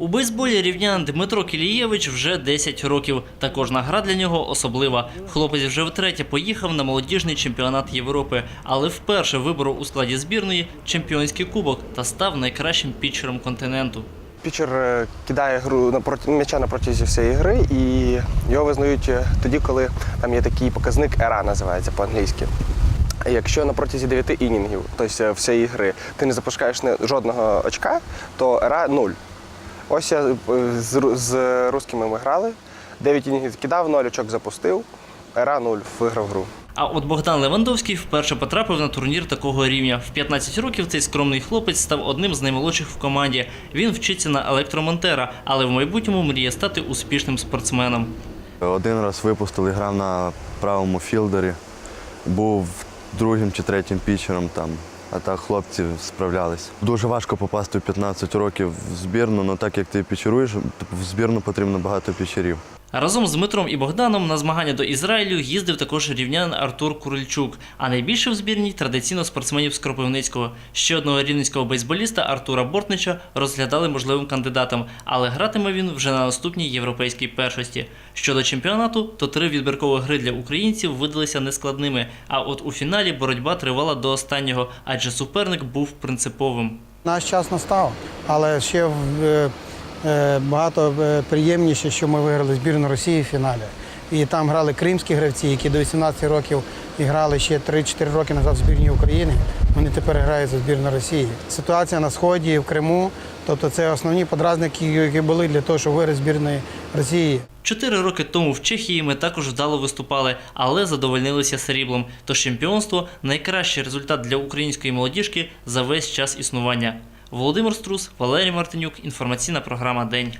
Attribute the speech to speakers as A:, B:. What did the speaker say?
A: У бейсболі рівнян Дмитро Кілієвич вже 10 років. Та кожна гра для нього особлива. Хлопець вже втретє поїхав на молодіжний чемпіонат Європи, але вперше виборов у складі збірної чемпіонський кубок та став найкращим пітчером континенту.
B: Пічер е, кидає гру на м'яча на протязі всієї гри, і його визнають е, тоді, коли там є такий показник ера, називається по-англійськи. Якщо на протязі 9 інінгів, тобто е, всієї гри, ти не запускаєш жодного очка, то ера 0. Ось я е, з, з русскими ми грали. 9 інінгів кидав, 0 очок запустив, ера 0, виграв гру.
A: А от Богдан Левандовський вперше потрапив на турнір такого рівня. В 15 років цей скромний хлопець став одним з наймолодших в команді. Він вчиться на електромонтера, але в майбутньому мріє стати успішним спортсменом.
C: Один раз випустили, грав на правому філдері, був другим чи третім пічером там, а так хлопці справлялись. Дуже важко попасти в 15 років в збірну, але так як ти пічеруєш, в збірну потрібно багато пічерів.
A: Разом з Дмитром і Богданом на змагання до Ізраїлю їздив також рівнян Артур Курильчук. А найбільше в збірній традиційно спортсменів з Кропивницького. Ще одного рівненського бейсболіста Артура Бортнича розглядали можливим кандидатом, але гратиме він вже на наступній європейській першості. Щодо чемпіонату, то три відбіркові гри для українців видалися нескладними. А от у фіналі боротьба тривала до останнього, адже суперник був принциповим.
D: Наш час настав, але ще е, е, багато е, приємніше, що ми виграли збірну Росії в фіналі. І там грали кримські гравці, які до 18 років і грали ще 3-4 роки назад в збірній України. Вони тепер грають за збірну Росії. Ситуація на сході в Криму, тобто це основні подразники, які були для того, щоб виграти збірної Росії.
A: Чотири роки тому в Чехії ми також вдало виступали, але задовольнилися сріблом. Тож чемпіонство найкращий результат для української молодіжки за весь час існування. Володимир Струс, Валерій Мартинюк. Інформаційна програма День.